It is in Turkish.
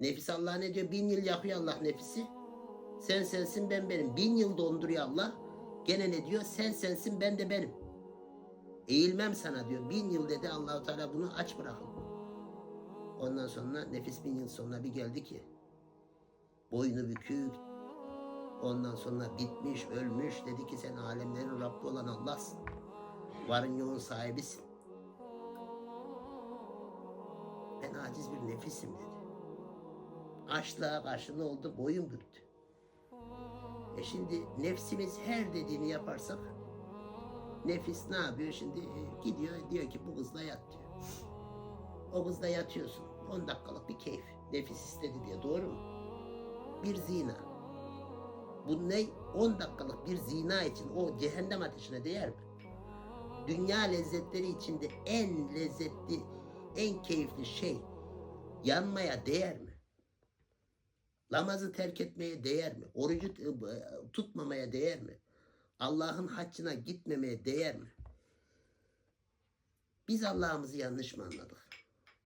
Nefis Allah ne diyor? Bin yıl yakıyor Allah nefisi. Sen sensin ben benim. Bin yıl donduruyor Allah. Gene ne diyor? Sen sensin ben de benim. Eğilmem sana diyor. Bin yıl dedi Allahu Teala bunu aç bırakın. Ondan sonra nefis bin yıl sonra bir geldi ki boynu bükük ondan sonra bitmiş ölmüş dedi ki sen alemlerin Rabbi olan Allah'sın. Varın yoğun sahibisin. Ben aciz bir nefisim dedi. Açlığa karşı ne oldu? Boyun büktü. E şimdi nefsimiz her dediğini yaparsak nefis ne yapıyor şimdi? E, Gidiyor diyor ki bu kızla yat diyor. O kızla yatıyorsun. 10 dakikalık bir keyif. Nefis istedi diye doğru mu? Bir zina. Bu ne? 10 dakikalık bir zina için o cehennem ateşine değer mi? Dünya lezzetleri içinde en lezzetli, en keyifli şey yanmaya değer mi? Namazı terk etmeye değer mi? Orucu e, tutmamaya değer mi? Allah'ın haccına gitmemeye değer mi? Biz Allah'ımızı yanlış mı anladık?